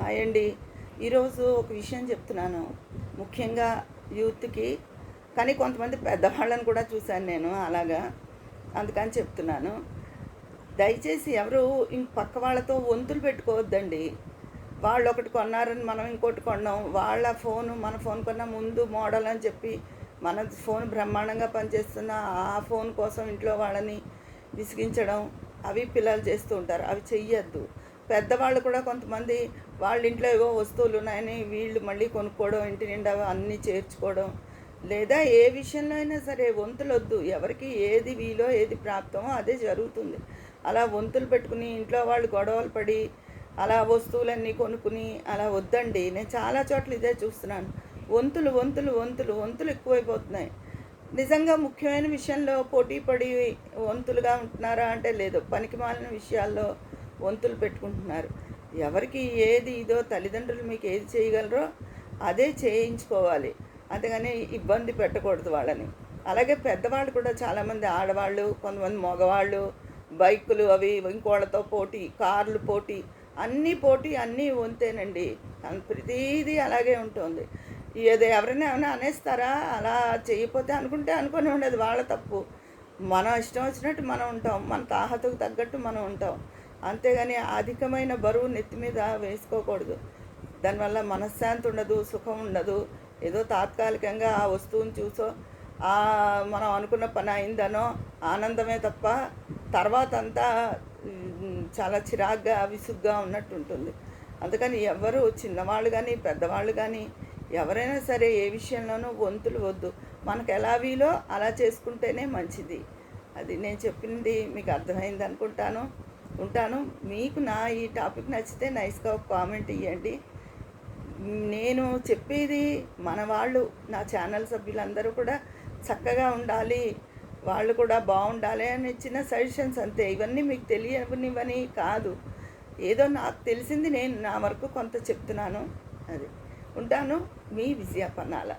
Hi అండి. ఈరోజు ఒక విషయం చెప్తున్నాను. ముఖ్యంగా యూత్కి కానీ కొంతమంది పెద్దవాళ్ళని కూడా చూశాను నేను అలాగా. అందుకని చెప్తున్నాను. దయచేసి ఎవరు ఇంక పక్క వాళ్ళతో వంతులు పెట్టుకోవద్దండి. వాళ్ళు ఒకటి కొన్నారని మనం ఇంకోటి కొన్నాం. వాళ్ళ ఫోను మన ఫోన్ కన్నా ముందు మోడల్ అని చెప్పి మన ఫోన్ బ్రహ్మాండంగా పనిచేస్తున్న ఆ ఫోన్ కోసం ఇంట్లో వాళ్ళని విసిగించడం అవి పిల్లలు చేస్తూ ఉంటారు. అవి చెయ్యొద్దు. పెద్దవాళ్ళు కూడా కొంతమంది వాళ్ళ ఇంట్లో ఏవో వస్తువులు ఉన్నాయని వీళ్ళు మళ్ళీ కొనుక్కోవడం ఇంటి నిండా అన్నీ చేర్చుకోవడం. లేదా ఏ విషయంలో అయినా సరే వంతులు వద్దు ఎవరికి ఏది వీలో ఏది ప్రాప్తమో అదే జరుగుతుంది. అలా వంతులు పెట్టుకుని ఇంట్లో వాళ్ళు గొడవలు పడి అలా వస్తువులన్నీ కొనుక్కుని అలా వద్దండి. నేను చాలా చోట్ల ఇదే చూస్తున్నాను. వంతులు వంతులు వంతులు వంతులు ఎక్కువైపోతున్నాయి. నిజంగా ముఖ్యమైన విషయంలో పోటీ పడి వంతులుగా ఉంటున్నారా అంటే లేదు. పనికి మాలిన విషయాల్లో వంతులు పెట్టుకుంటున్నారు. ఎవరికి ఏది ఇదో తల్లిదండ్రులు మీకు ఏది చేయగలరో అదే చేయించుకోవాలి. అంతేగాని ఇబ్బంది పెట్టకూడదు వాళ్ళని. అలాగే పెద్దవాళ్ళు కూడా చాలామంది ఆడవాళ్ళు కొంతమంది మగవాళ్ళు బైకులు అవి ఇంకోళ్ళతో పోటీ కార్లు పోటీ అన్నీ పోటీ అన్నీ వంతేనండి. ప్రతిదీ అలాగే ఉంటుంది. ఏదో ఎవరైనా ఏమైనా అనేస్తారా? అలా చేయకపోతే అనుకుంటే అనుకుని ఉండేది. వాళ్ళ తప్పు. మనం ఇష్టం వచ్చినట్టు మనం ఉంటాం. మన తాహతకు తగ్గట్టు మనం ఉంటాం. అంతేగాని అధికమైన బరువు నెత్తి మీద వేసుకోకూడదు. దానివల్ల మనశ్శాంతి ఉండదు సుఖం ఉండదు. ఏదో తాత్కాలికంగా ఆ వస్తువుని చూసో ఆ మనం అనుకున్న పని అయిందనో ఆనందమే తప్ప తర్వాత అంతా చాలా చిరాగ్గా విసుగ్గా ఉన్నట్టు ఉంటుంది అందుకని ఎవరు చిన్నవాళ్ళు కానీ పెద్దవాళ్ళు కానీ ఎవరైనా సరే ఏ విషయంలోనూ వంతులు వద్దు. మనకు ఎలా వీలో అలా చేసుకుంటేనే మంచిది. అది నేను చెప్పింది మీకు అర్థమైంది అనుకుంటాను. ఉంటాను. మీకు నా ఈ టాపిక్ నచ్చితే నైస్గా ఒక కామెంట్ ఇవ్వండి నేను చెప్పేది మన వాళ్ళు నా ఛానల్ సభ్యులందరూ కూడా చక్కగా ఉండాలి వాళ్ళు కూడా బాగుండాలి అని ఇచ్చిన సజెషన్స్ అంతే. ఇవన్నీ మీకు తెలియనివని కాదు. ఏదో నాకు తెలిసింది నేను నా వరకు కొంత చెప్తున్నాను. అది. ఉంటాను. మీ విజయ పన్నాల.